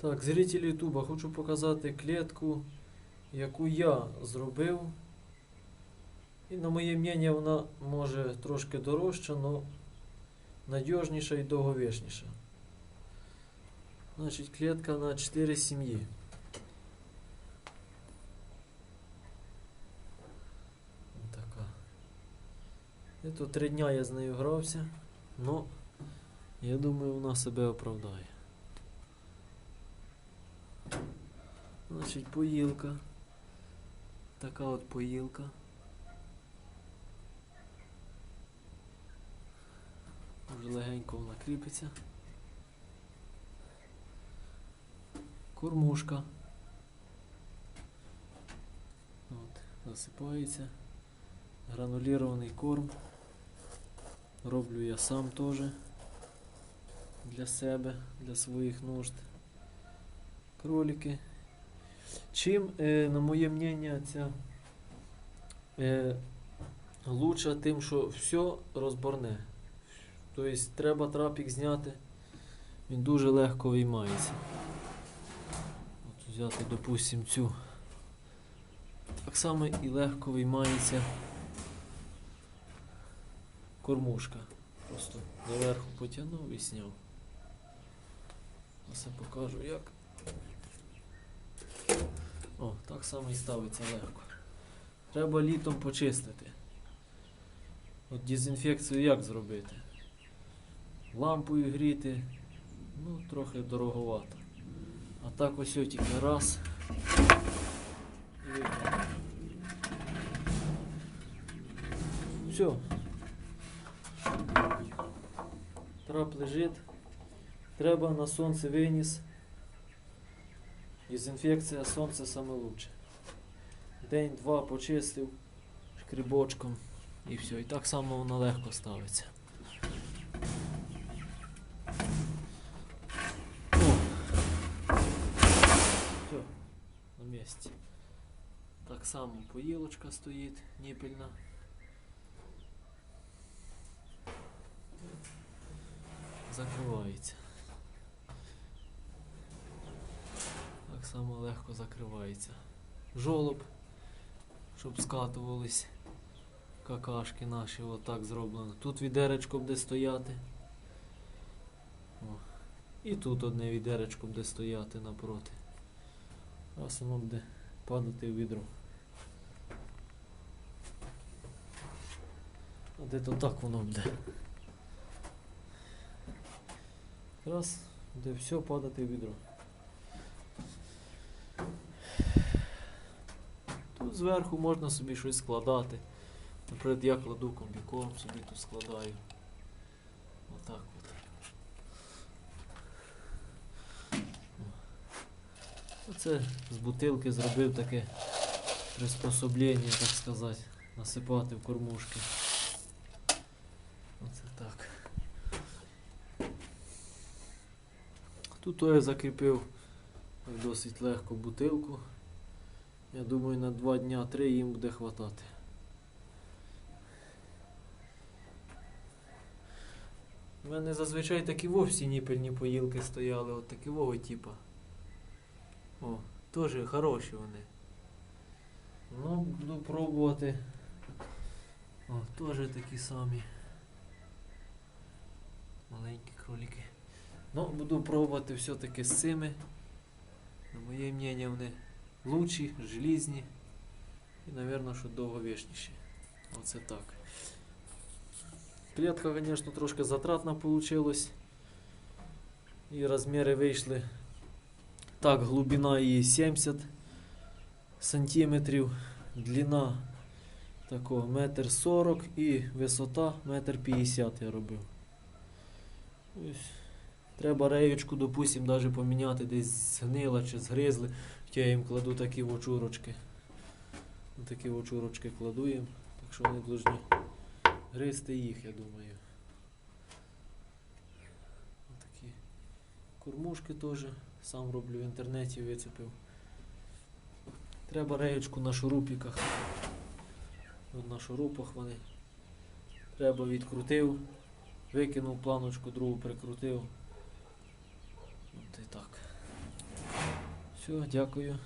Так, зрителі Ютуба, хочу показати клітку, яку я зробив. І на моє мнення вона може трошки дорожча, але надіжніша і довговічніша. Значить, клітка на 4 сім'ї. Така. І то три дня я з нею грався, але я думаю, вона себе оправдає. Значить, поїлка. Така от поїлка. Вже легенько вона кріпиться. Кормушка. От, засипається. Гранулірований корм. Роблю я сам теж. Для себе, для своїх нужд. Кролики. Чим, е, на моє мнення, ця е, лучша тим, що все розборне. Тобто треба трапік зняти, він дуже легко виймається. От взяти, допустим, цю. Так само і легко виймається кормушка. Просто доверху потягнув і зняв. Все покажу як. О, так само і ставиться легко. Треба літом почистити. От дезінфекцію як зробити? Лампою гріти, ну, трохи дороговато. А так ось тільки раз. І. Все. Трап лежить. Треба на сонце виніс. Дезінфекція сонце саме лучше. День-два почистив шкрібочком і все. І так само воно легко ставиться. О! Все, на місці. Так само поїлочка стоїть, ніпельна. Закривається. Так само легко закривається. Жолоб, щоб скатувались какашки наші, отак зроблено. Тут відеречко буде стояти. О. І тут одне відеречко буде стояти напроти. Раз воно буде падати в відро. А де то так воно буде. Раз, буде все падати в відро. Тут зверху можна собі щось складати. Наприклад, я кладу комбікорм, собі тут складаю. Отак от. Оце з бутилки зробив таке приспособлення, так сказати, насипати в кормушки. Оце так. Тут я закріпив досить легко бутилку. Я думаю, на два дня три їм буде хватати. У мене зазвичай такі вовсі ніпельні поїлки стояли, от такого типа. О, теж хороші вони. Ну, буду пробувати. О, теж такі самі. Маленькі кролики. Ну, буду пробувати все-таки з цими. На моє мнення вони лучші, желізні і, мабуть, що довговічніші. Оце так. Клетка, звісно, трошки затратна вийшла. І розміри вийшли. Так, глибина її 70 сантиметрів, длина такого метр 40 і висота метр 50 я робив. Ось. Треба реєчку, допустим, навіть поміняти, десь згнила чи згризли. Хоча я їм кладу такі очурочки. Такі очурочки кладу їм, так що вони повинні гризти їх, я думаю. Такі кормушки теж сам роблю в інтернеті, вицепив. Треба реєчку на шурупіках. От на шурупах вони. Треба відкрутив, викинув планочку, другу прикрутив. От і так. Все, дякую.